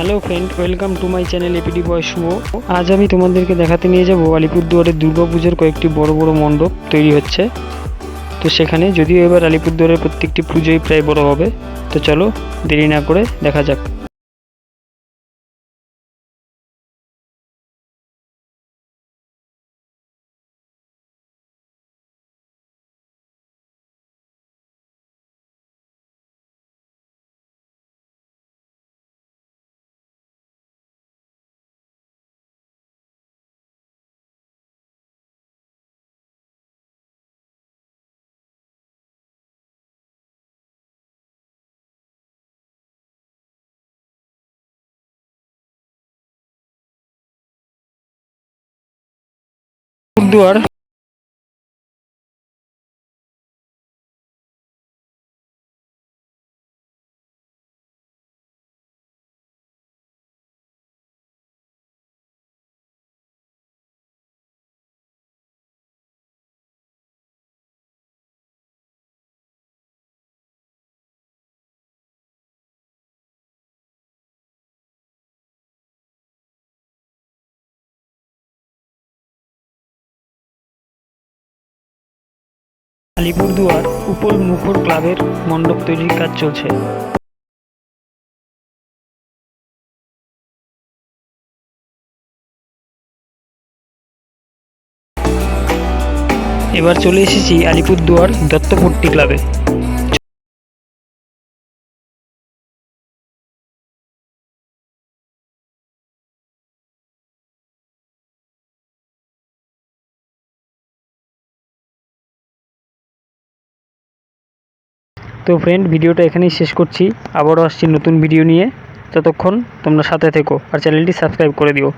Hello friend welcome to my channel APD boy Shubho আজ আমি তোমাদেরকে দেখাতে নিয়ে যাব আলিপুরদুয়ারের দুর্গাপুজোর কয়েকটি বড় বড় মণ্ডপ তৈরি হচ্ছে। তো সেখানে যদিও এবার আলিপুরদুয়ারের প্রত্যেকটি পুজোই প্রায় বড় হবে। তো চলো দেরি না করে দেখা যাক। আলিপুরদুয়ার আলিপুরদুয়ার উপল মুখর ক্লাবের মণ্ডপ তৈরির কাজ চলছে। এবার চলে এসেছি আলিপুরদুয়ার দত্তপট্টি ক্লাবে। তো ফ্রেন্ড ভিডিওটা এখানেই শেষ করছি। আবারও আসছি নতুন ভিডিও নিয়ে। ততক্ষণ তোমরা সাথে থেকো আর চ্যানেলটি সাবস্ক্রাইব করে দিও।